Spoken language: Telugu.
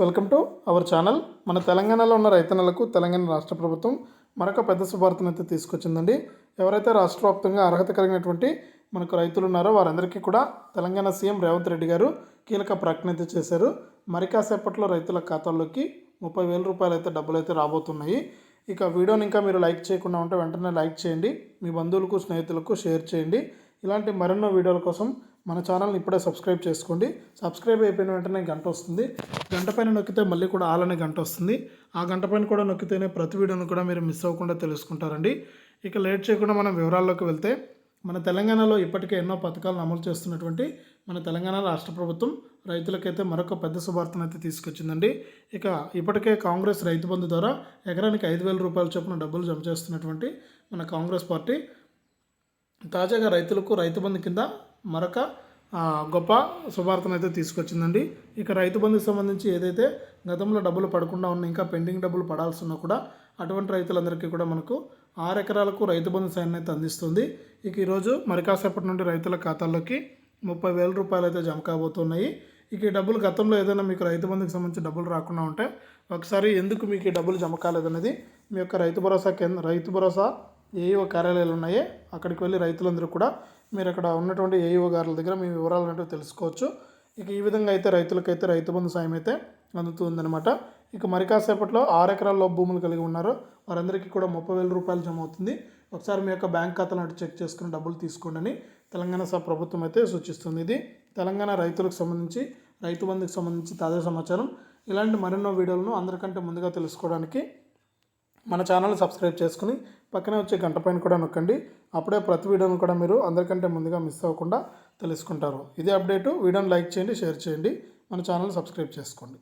Welcome to our channel. మన తెలంగాణలో ఉన్న రైతన్నలకు తెలంగాణ రాష్ట్ర ప్రభుత్వం మరొక పెద్ద శుభార్తను అయితే తీసుకొచ్చిందండి. ఎవరైతే రాష్ట్ర వ్యాప్తంగా అర్హత కలిగినటువంటి మనకు రైతులు ఉన్నారో వారందరికీ కూడా తెలంగాణ సీఎం రేవంత్ రెడ్డి గారు కీలక ప్రకటన అయితే చేశారు. మరి కాసేపట్లో రైతుల ఖాతాల్లోకి ముప్పై వేల రూపాయలు అయితే డబ్బులు అయితే రాబోతున్నాయి. ఇక వీడియోని ఇంకా మీరు లైక్ చేయకుండా ఉంటే వెంటనే లైక్ చేయండి. మీ బంధువులకు స్నేహితులకు షేర్ చేయండి. ఇలాంటి మరెన్నో వీడియోల కోసం మన ఛానల్ని ఇప్పుడే సబ్స్క్రైబ్ చేసుకోండి. సబ్స్క్రైబ్ అయిపోయిన వెంటనే గంట వస్తుంది. గంట పైన నొక్కితే మళ్ళీ కూడా ఆల్ అనే గంట వస్తుంది. ఆ గంట పైన కూడా నొక్కితేనే ప్రతి వీడియోను కూడా మీరు మిస్ అవ్వకుండా తెలుసుకుంటారండి. ఇక లేట్ చేయకుండా మనం వివరాల్లోకి వెళ్తే మన తెలంగాణలో ఇప్పటికే ఎన్నో పథకాలను అమలు చేస్తున్నటువంటి మన తెలంగాణ రాష్ట్ర ప్రభుత్వం రైతులకైతే మరొక పెద్ద శుభార్తను అయితే తీసుకొచ్చిందండి. ఇక ఇప్పటికే కాంగ్రెస్ రైతు బంధు ద్వారా ఎకరానికి ఐదు వేల రూపాయల చొప్పున డబ్బులు జమ చేస్తున్నటువంటి మన కాంగ్రెస్ పార్టీ తాజాగా రైతులకు రైతు బంధు కింద మరొక గొప్ప శుభార్తను అయితే తీసుకొచ్చిందండి. ఇక రైతు బంధుకు సంబంధించి ఏదైతే గతంలో డబ్బులు పడకుండా ఉన్న ఇంకా పెండింగ్ డబ్బులు పడాల్సి ఉన్నా కూడా అటువంటి రైతులందరికీ కూడా మనకు ఆరు ఎకరాలకు రైతు బంధు సాయాన్ని అయితే అందిస్తుంది. ఇక ఈరోజు మరి కాసేపటి నుండి రైతుల ఖాతాల్లోకి ముప్పై వేల రూపాయలు అయితే జమ కాబోతున్నాయి. ఇక ఈ డబ్బులు గతంలో ఏదైనా మీకు రైతు బంధుకు సంబంధించి డబ్బులు రాకుండా ఉంటే ఒకసారి ఎందుకు మీకు ఈ డబ్బులు జమ కాలేదనేది మీ యొక్క రైతు భరోసా కేంద్ర రైతు భరోసా ఏఈఓ కార్యాలయాలు ఉన్నాయో అక్కడికి వెళ్ళి రైతులందరూ కూడా మీరు అక్కడ ఉన్నటువంటి ఏఈఓ గారుల దగ్గర మీ వివరాలు అనేవి తెలుసుకోవచ్చు. ఇక ఈ విధంగా అయితే రైతులకైతే రైతు బంధు సాయం అయితే అందుతుందన్నమాట. ఇక మరి కాసేపట్లో ఆరు ఎకరాల్లో భూములు కలిగి ఉన్నారు. వారందరికీ కూడా ముప్పై వేల రూపాయలు జమ అవుతుంది. ఒకసారి మీ యొక్క బ్యాంక్ ఖాతాను అటు చెక్ చేసుకుని డబ్బులు తీసుకోండి అని తెలంగాణ స ప్రభుత్వం అయితే సూచిస్తుంది. ఇది తెలంగాణ రైతులకు సంబంధించి రైతు బంధుకు సంబంధించి తాజా సమాచారం. ఇలాంటి మరెన్నో వీడియోలను అందరికంటే ముందుగా తెలుసుకోవడానికి మన ఛానల్ సబ్స్క్రైబ్ చేసుకుని పక్కనే వచ్చే గంట పైన కూడా నొక్కండి. అప్పుడే ప్రతి వీడియోను కూడా మీరు అందరికంటే ముందుగా మిస్ అవ్వకుండా తెలుసుకుంటారు. ఇదే అప్డేటు. వీడియోని లైక్ చేయండి షేర్ చేయండి. మన ఛానల్ సబ్స్క్రైబ్ చేసుకోండి.